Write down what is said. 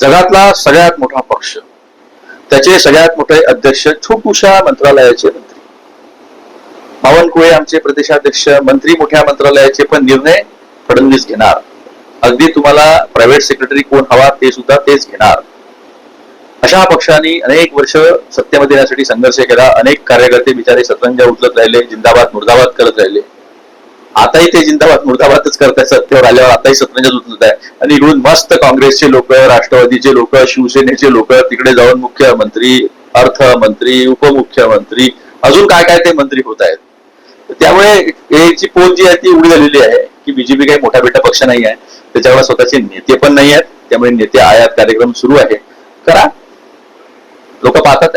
जगातला सगळ्यात मोठा पक्ष. त्याचे सगळ्यात मोठे अध्यक्ष छोटूशा मंत्रालयाचे मंत्री. बावनकुळे आमचे प्रदेशाध्यक्ष मंत्री मोठ्या मंत्रालयाचे पण निर्णय फडणवीस घेणार. अगदी तुम्हाला प्रायव्हेट सेक्रेटरी कोण हवा ते सुद्धा तेच घेणार. अशा पक्षांनी अनेक वर्ष सत्तेमध्ये येण्यासाठी संघर्ष केला अनेक कार्यकर्ते बिचारे सतरंजा उचलत राहिले जिंदाबाद मुर्दाबाद करत राहिले. आताही ते जिंदाबाद मुर्दाबादच करताय सत्तेवर आल्यावर आताही सतरंजाच उचलत आहे आणि इकडून मस्त काँग्रेसचे लोक राष्ट्रवादीचे लोक शिवसेनेचे लोक तिकडे जाऊन मुख्यमंत्री अर्थमंत्री उपमुख्यमंत्री अजून काय काय ते मंत्री होत आहेत. त्यामुळे याची पोल जी आहे ती उडी झालेली आहे की बीजेपी काही मोठा बेटा पक्ष नाही आहे. त्याच्यावर स्वतःचे नेते पण नाही आहेत. त्यामुळे नेते आयात कार्यक्रम सुरू आहे. करा. लोक पाहतात